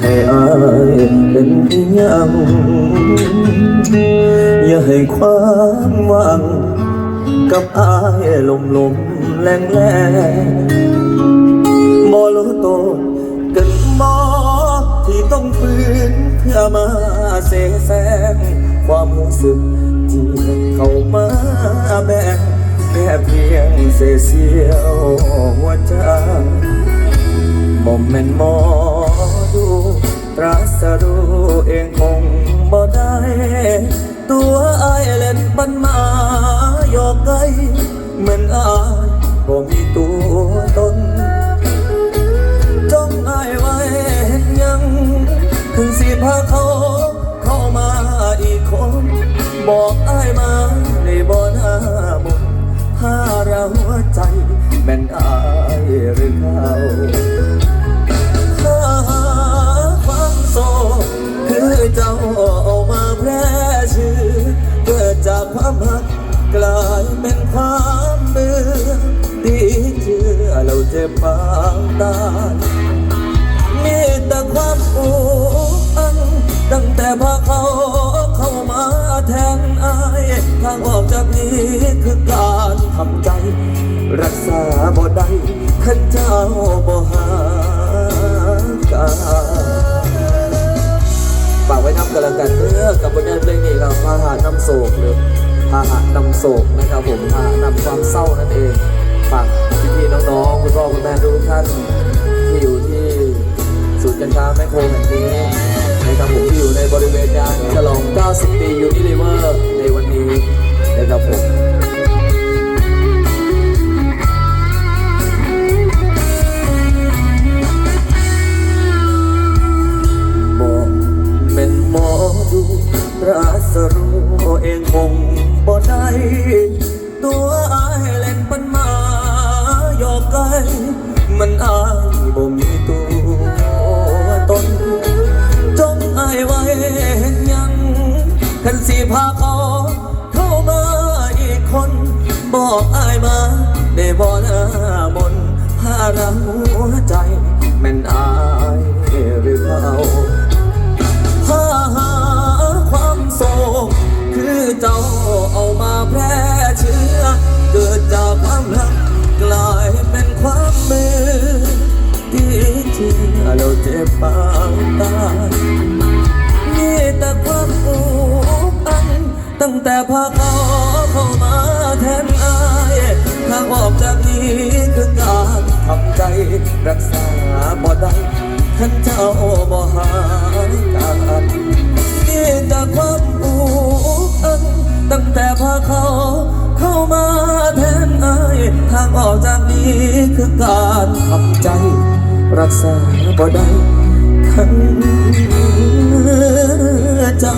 ให้อายเป็นอียังอย่าให้ความหวัง กับอายลมลมแรงแรงบ่รู้ตนกันบ่ที่ต้องฝืนเพื่อมาเสแสร้งความรู้สึกที่เข้ามาแบ่งแค่เพียงเศษเสียวหัวใจบ่แม่นมอ ตรัสรู้เองคงบ่ได้ ตัวไอเล่นปันมาหยอกไกลเหมือนอายบ่มีตัวตนจงอายไว้เห็นยังถึงสิพาเขาเข้ามาอีกคน บอกอายมาในบ่หน้าม ความเบื่อที่เชื่อเราเจ็บปางตายมีแต่ความผูกพันตั้งแต่พาเขาเข้ามาแทนอายทางออกจากนี้คือการทำใจ รักษาบ่ได้ขันเจ้าบ่หากาฝากไว้นำกันและกันเด้อกับบทเพลงนี้ครับพาหานำโศกหรือ พาหานำโศกนะครับผมพาหานำความเศร้านั่นเองฝากพี่ๆน้องๆคุณพ่อคุณแม่ทุกท่านที่อยู่ที่ศูนย์การค้าแมคโครแห่งนี้นะครับผมที่อยู่ในบริเวณงานฉลอง 90 ปียูนิลิเวอร์ในวันนี้นะครับผมบอกเป็นหมอดูรัสรู้เองคง บ่ได้ตัวอายเล่นปันมาหยอกไกลมันอายบ่มีตัวตนจงอายไว้เห็นยังคันสีพาเขาเข้ามาอีกคน บอกอายมาได้บ่หน้ามน เชื่อเราเจ็บปางตายมีแต่ความผูกพัน ตั้งแต่พาเขาเข้ามาแทนอายทางออกจากนี้คือการทำใจรักษาบ่ได้ขันเจ้าบ่หายกันมีแต่ความผูกพัน ตั้งแต่พาเขาเข้ามาแทนอายทางออกจากนี้คือการทำใจ รักษาบ่ได้ขันเจ้า